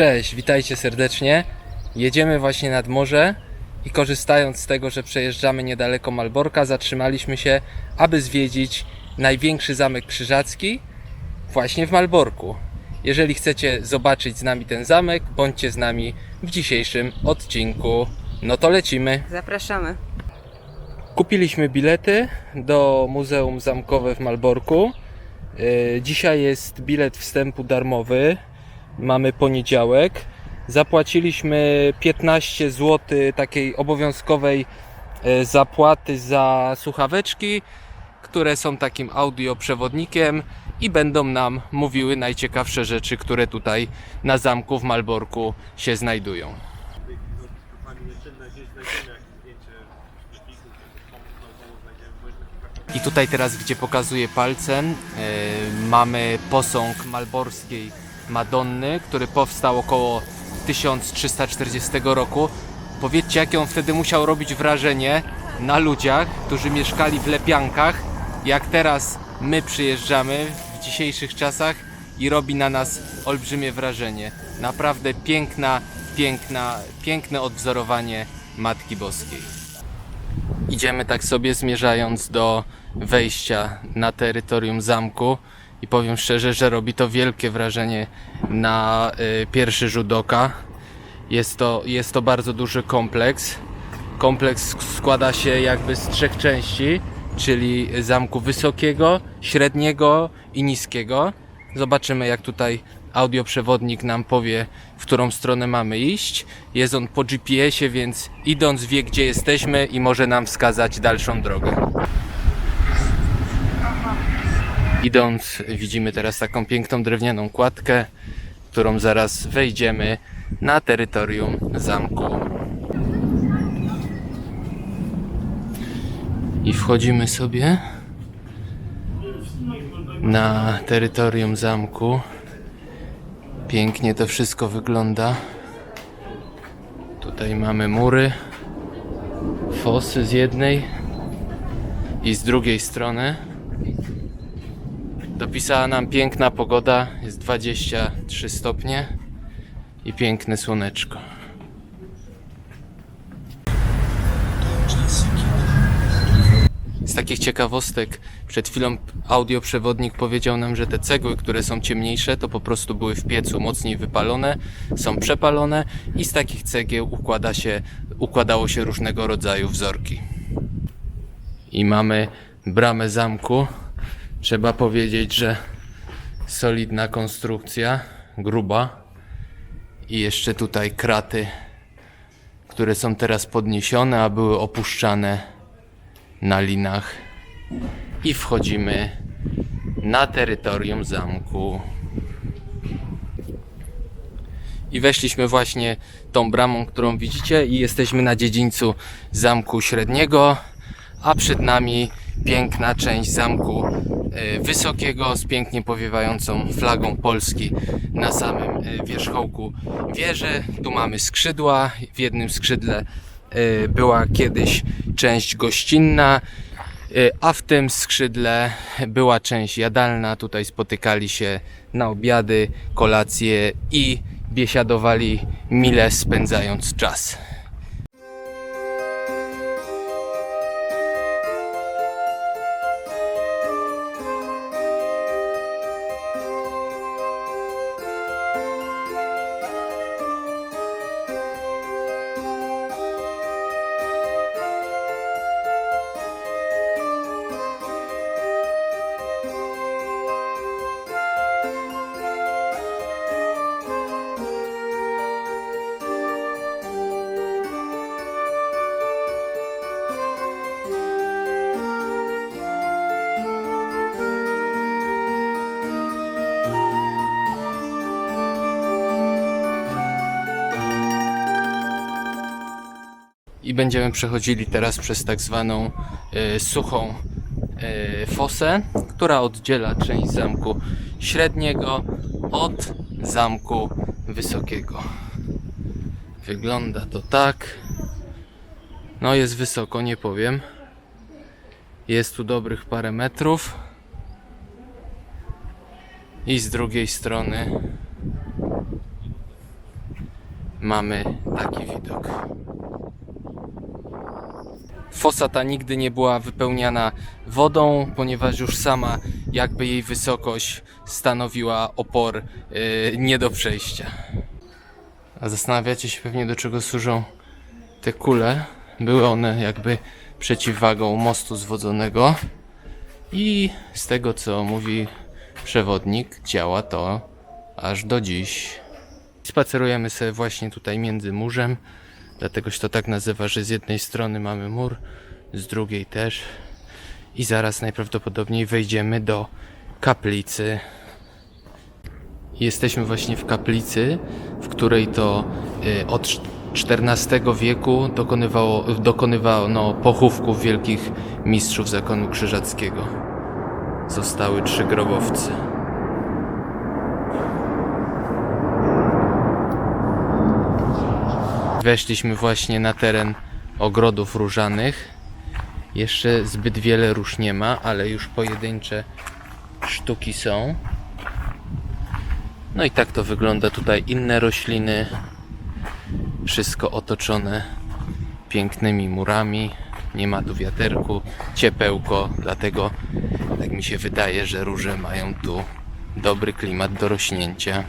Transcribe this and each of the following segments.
Cześć, witajcie serdecznie. Jedziemy właśnie nad morze i korzystając z tego, że przejeżdżamy niedaleko Malborka, zatrzymaliśmy się, aby zwiedzić największy zamek krzyżacki właśnie w Malborku. Jeżeli chcecie zobaczyć z nami ten zamek, bądźcie z nami w dzisiejszym odcinku. No to lecimy. Zapraszamy. Kupiliśmy bilety do Muzeum Zamkowe w Malborku. Yy, Dzisiaj jest bilet wstępu darmowy. Mamy poniedziałek. Zapłaciliśmy 15 zł takiej obowiązkowej yy, zapłaty za słuchaweczki, które są takim audioprzewodnikiem i będą nam mówiły najciekawsze rzeczy, które tutaj na zamku w Malborku się znajdują. I tutaj teraz, gdzie pokazuję palcem, e, mamy posąg malborskiej Madonny, który powstał około 1340 roku. Powiedzcie, jakie on wtedy musiał robić wrażenie na ludziach, którzy mieszkali w Lepiankach, jak teraz my przyjeżdżamy w dzisiejszych czasach i robi na nas olbrzymie wrażenie. Naprawdę piękna, piękna, piękne odwzorowanie Matki Boskiej. Idziemy tak sobie zmierzając do wejścia na terytorium zamku i powiem szczerze, że robi to wielkie wrażenie na y, pierwszy rzut oka. Jest to, jest to bardzo duży kompleks. Kompleks składa się jakby z trzech części, czyli zamku wysokiego, średniego i niskiego. Zobaczymy jak tutaj audioprzewodnik nam powie, w którą stronę mamy iść. Jest on po GPS-ie, więc idąc wie gdzie jesteśmy i może nam wskazać dalszą drogę. Idąc widzimy teraz taką piękną drewnianą kładkę, którą zaraz wejdziemy na terytorium zamku. I wchodzimy sobie na terytorium zamku. Pięknie to wszystko wygląda. Tutaj mamy mury, fosy z jednej i z drugiej strony. Dopisała nam piękna pogoda, jest 23 stopnie i piękne słoneczko. Z takich ciekawostek, przed chwilą audioprzewodnik powiedział nam, że te cegły, które są ciemniejsze, to po prostu były w piecu mocniej wypalone, są przepalone i z takich cegieł układa się, układało się różnego rodzaju wzorki. I mamy bramę zamku. Trzeba powiedzieć, że solidna konstrukcja, gruba. I jeszcze tutaj kraty, które są teraz podniesione, a były opuszczane na linach i wchodzimy na terytorium zamku. I weszliśmy właśnie tą bramą, którą widzicie i jesteśmy na dziedzińcu zamku średniego, a przed nami piękna część zamku e, wysokiego z pięknie powiewającą flagą Polski na samym e, wierzchołku wieży. Tu mamy skrzydła. W jednym skrzydle e, była kiedyś część gościnna, a w tym skrzydle była część jadalna. Tutaj spotykali się na obiady, kolacje i biesiadowali mile spędzając czas. I będziemy przechodzili teraz przez tak zwaną e, suchą e, fosę, która oddziela część zamku średniego od zamku wysokiego. Wygląda to tak. No jest wysoko, nie powiem. Jest tu dobrych parę metrów. I z drugiej strony mamy taki widok. Fosa ta nigdy nie była wypełniana wodą, ponieważ już sama jakby jej wysokość stanowiła opor yy, nie do przejścia. A zastanawiacie się pewnie do czego służą te kule. Były one jakby przeciwwagą mostu zwodzonego i z tego co mówi przewodnik działa to aż do dziś. Spacerujemy sobie właśnie tutaj między murzem, dlatego się to tak nazywa, że z jednej strony mamy mur, z drugiej też. I zaraz najprawdopodobniej wejdziemy do kaplicy. Jesteśmy właśnie w kaplicy, w której to y, od XIV wieku dokonywało, dokonywano pochówków wielkich mistrzów zakonu krzyżackiego. Zostały trzy grobowce. Weszliśmy właśnie na teren ogrodów różanych. Jeszcze zbyt wiele róż nie ma, ale już pojedyncze sztuki są. No i tak to wygląda tutaj. Inne rośliny, wszystko otoczone pięknymi murami. Nie ma tu wiaterku, ciepełko, dlatego tak mi się wydaje, że róże mają tu dobry klimat do rośnięcia.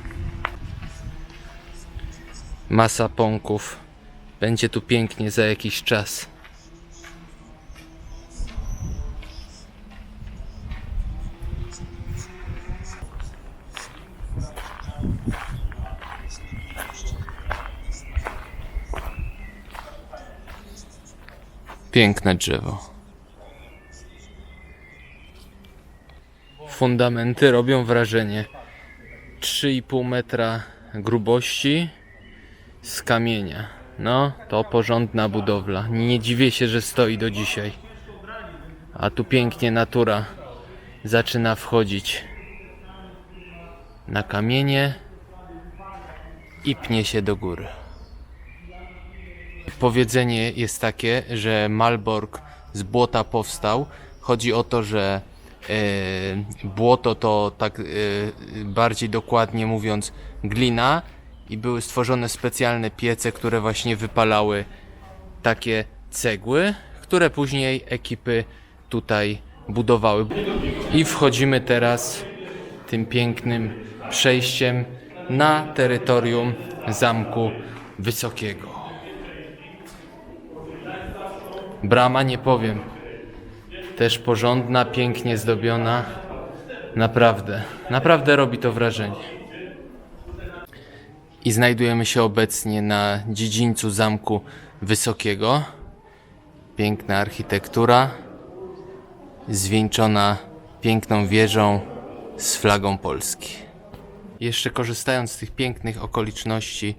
Masa pąków. Będzie tu pięknie za jakiś czas. Piękne drzewo. Fundamenty robią wrażenie. 3,5 metra grubości z kamienia. No, to porządna budowla. Nie dziwię się, że stoi do dzisiaj. A tu pięknie natura zaczyna wchodzić na kamienie i pnie się do góry. Powiedzenie jest takie, że Malbork z błota powstał. Chodzi o to, że e, błoto to tak e, bardziej dokładnie mówiąc glina i były stworzone specjalne piece, które właśnie wypalały takie cegły, które później ekipy tutaj budowały. I wchodzimy teraz tym pięknym przejściem na terytorium Zamku Wysokiego. Brama nie powiem. Też porządna, pięknie zdobiona. Naprawdę, naprawdę robi to wrażenie. I znajdujemy się obecnie na dziedzińcu Zamku Wysokiego. Piękna architektura, zwieńczona piękną wieżą z flagą Polski. Jeszcze korzystając z tych pięknych okoliczności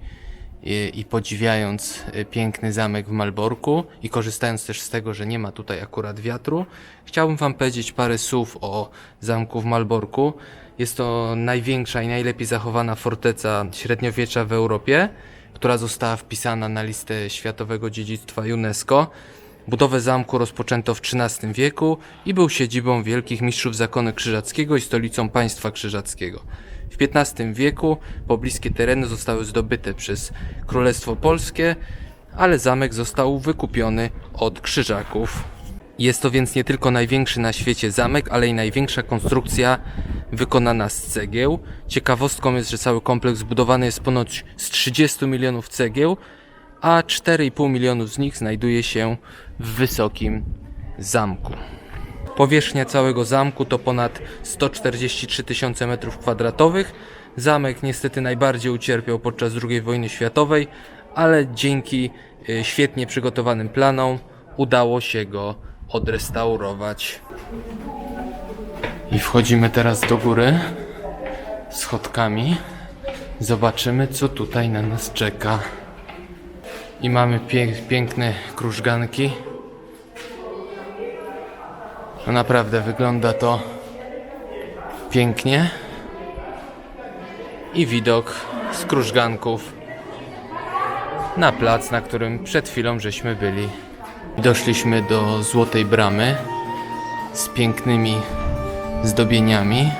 i, i podziwiając y, piękny zamek w Malborku i korzystając też z tego, że nie ma tutaj akurat wiatru, chciałbym Wam powiedzieć parę słów o zamku w Malborku. Jest to największa i najlepiej zachowana forteca średniowiecza w Europie, która została wpisana na listę Światowego Dziedzictwa UNESCO. Budowę zamku rozpoczęto w XIII wieku i był siedzibą wielkich mistrzów zakonu krzyżackiego i stolicą państwa krzyżackiego. W XV wieku pobliskie tereny zostały zdobyte przez Królestwo Polskie, ale zamek został wykupiony od krzyżaków. Jest to więc nie tylko największy na świecie zamek, ale i największa konstrukcja wykonana z cegieł. Ciekawostką jest, że cały kompleks zbudowany jest ponoć z 30 milionów cegieł, a 4,5 milionów z nich znajduje się w wysokim zamku. Powierzchnia całego zamku to ponad 143 tysiące metrów kwadratowych. Zamek niestety najbardziej ucierpiał podczas II wojny światowej, ale dzięki y, świetnie przygotowanym planom udało się go odrestaurować. I wchodzimy teraz do góry schodkami. Zobaczymy, co tutaj na nas czeka. I mamy pięk, piękne krużganki. No naprawdę wygląda to pięknie. I widok z krużganków na plac, na którym przed chwilą żeśmy byli. Doszliśmy do Złotej Bramy z pięknymi zdobieniami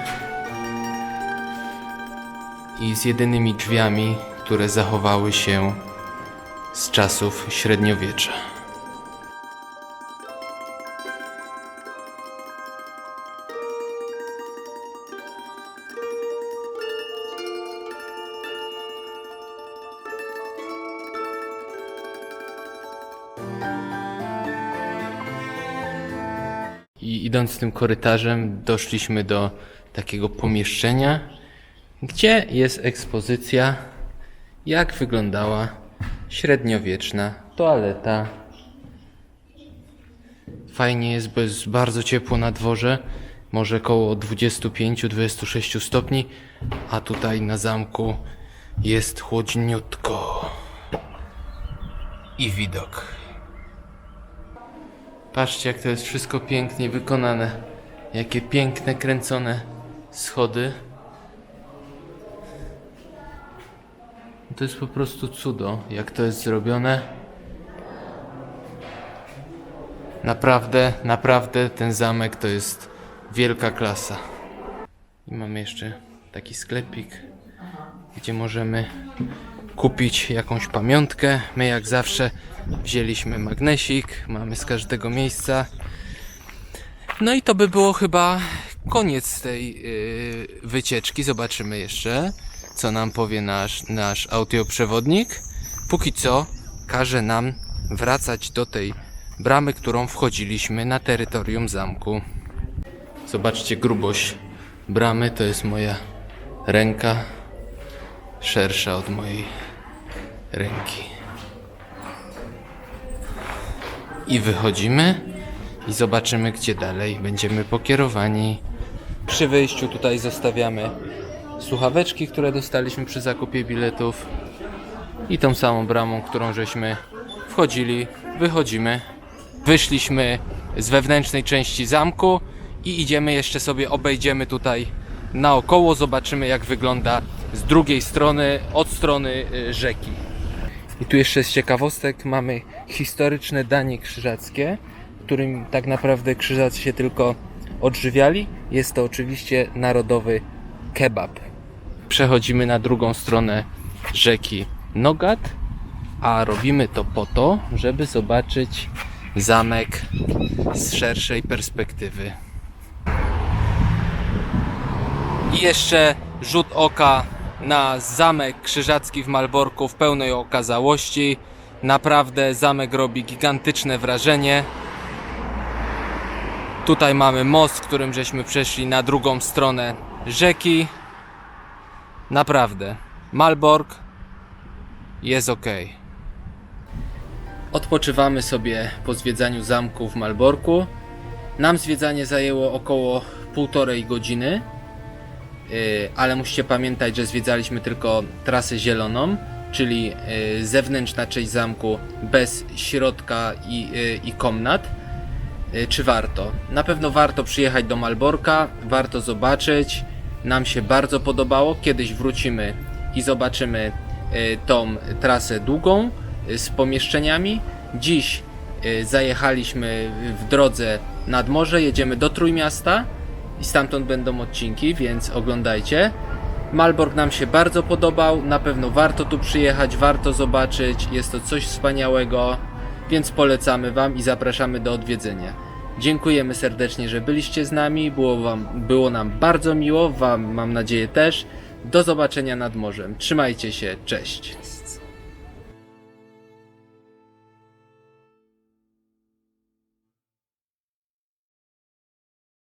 i z jedynymi drzwiami, które zachowały się z czasów średniowiecza. Idąc tym korytarzem, doszliśmy do takiego pomieszczenia, gdzie jest ekspozycja, jak wyglądała średniowieczna toaleta. Fajnie jest, bo jest bardzo ciepło na dworze, może około 25-26 stopni, a tutaj na zamku jest chłodniutko. I widok. Patrzcie, jak to jest wszystko pięknie wykonane. Jakie piękne, kręcone schody. To jest po prostu cudo, jak to jest zrobione. Naprawdę, naprawdę ten zamek to jest wielka klasa. I mamy jeszcze taki sklepik, gdzie możemy kupić jakąś pamiątkę. My jak zawsze wzięliśmy magnesik, mamy z każdego miejsca. No i to by było chyba koniec tej yy, wycieczki. Zobaczymy jeszcze, co nam powie nasz, nasz audioprzewodnik. Póki co każe nam wracać do tej bramy, którą wchodziliśmy na terytorium zamku. Zobaczcie grubość bramy, to jest moja ręka szersza od mojej ręki. I wychodzimy i zobaczymy gdzie dalej będziemy pokierowani. Przy wyjściu tutaj zostawiamy słuchaweczki, które dostaliśmy przy zakupie biletów i tą samą bramą, którą żeśmy wchodzili, wychodzimy. Wyszliśmy z wewnętrznej części zamku i idziemy jeszcze sobie obejdziemy tutaj naokoło, zobaczymy jak wygląda z drugiej strony, od strony y, rzeki. I tu jeszcze z ciekawostek mamy historyczne danie krzyżackie, którym tak naprawdę krzyżacy się tylko odżywiali. Jest to oczywiście narodowy kebab. Przechodzimy na drugą stronę rzeki Nogat, a robimy to po to, żeby zobaczyć zamek z szerszej perspektywy. I jeszcze rzut oka na zamek krzyżacki w Malborku w pełnej okazałości. Naprawdę zamek robi gigantyczne wrażenie. Tutaj mamy most, którym żeśmy przeszli na drugą stronę rzeki. Naprawdę, Malbork jest ok. Odpoczywamy sobie po zwiedzaniu zamku w Malborku. Nam zwiedzanie zajęło około półtorej godziny. Yy, ale musicie pamiętać, że zwiedzaliśmy tylko trasę zieloną, czyli yy, zewnętrzna część zamku bez środka i, yy, i komnat. Czy warto? Na pewno warto przyjechać do Malborka, warto zobaczyć. Nam się bardzo podobało. Kiedyś wrócimy i zobaczymy tą trasę długą z pomieszczeniami. Dziś zajechaliśmy w drodze nad morze, jedziemy do Trójmiasta i stamtąd będą odcinki, więc oglądajcie. Malbork nam się bardzo podobał, na pewno warto tu przyjechać, warto zobaczyć, jest to coś wspaniałego, więc polecamy Wam i zapraszamy do odwiedzenia. Dziękujemy serdecznie, że byliście z nami, było, wam, było nam bardzo miło, Wam mam nadzieję też. Do zobaczenia nad morzem. Trzymajcie się, cześć.